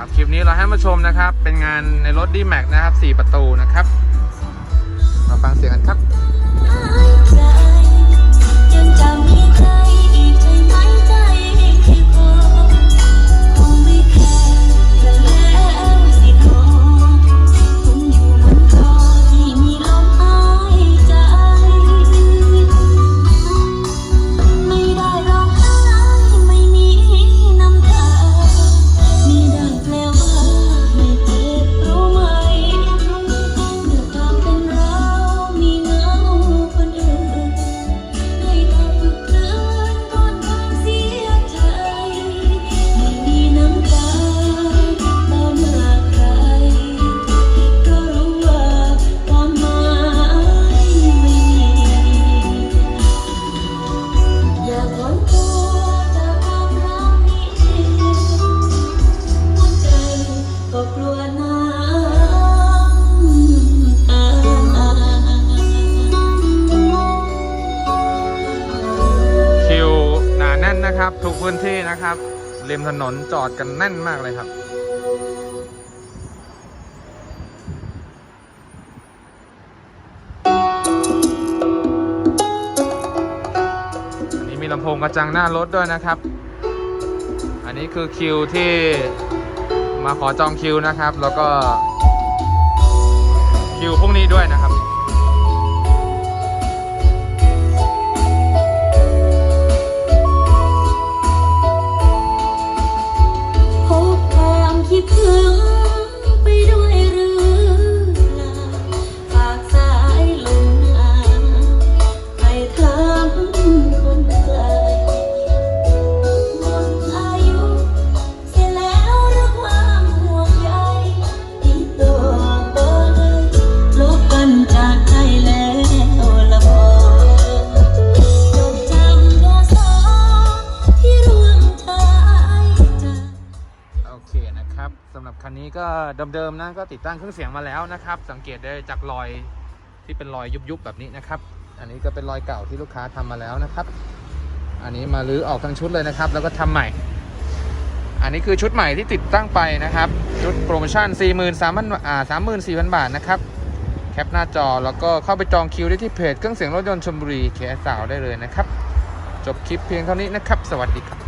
ครับคลิปนี้เราให้มาชมนะครับ เป็นงานในรถดีแม็กนะครับ 4 ประตู นะครับ ทุกพื้นที่นะครับริมถนนจอดกันแน่นมากเลยครับ อันนี้มีลำโพงกระจังหน้ารถด้วยนะครับ อันนี้คือคิวที่มาขอจองคิวนะครับ แล้วก็คิวพรุ่งนี้ด้วยนะครับ หรับคันนี้ก็เดิมๆนะก็ติดตั้งเครื่องเสียงมาแล้วนะครับ สังเกตได้จากรอยที่เป็นรอยยุบๆแบบนี้นะครับ อันนี้ก็เป็นรอยเก่าที่ลูกค้าทำมาแล้วนะครับ อันนี้มาลื้อออกทั้งชุดเลยนะครับ แล้วก็ทำใหม่ อันนี้คือชุดใหม่ที่ติดตั้งไปนะครับ ชุดโปรโมชั่น 4 3 0 0 0อ่า34,000 บาทนะครับแคปหน้าจอแล้วก็เข้าไปจองคิวได้ที่เพจเครื่องเสียงรถยนต์ชลบุรีเคสสาวได้เลยนะครับ จบคลิปเพียงเท่านี้นะครับ สวัสดีครับ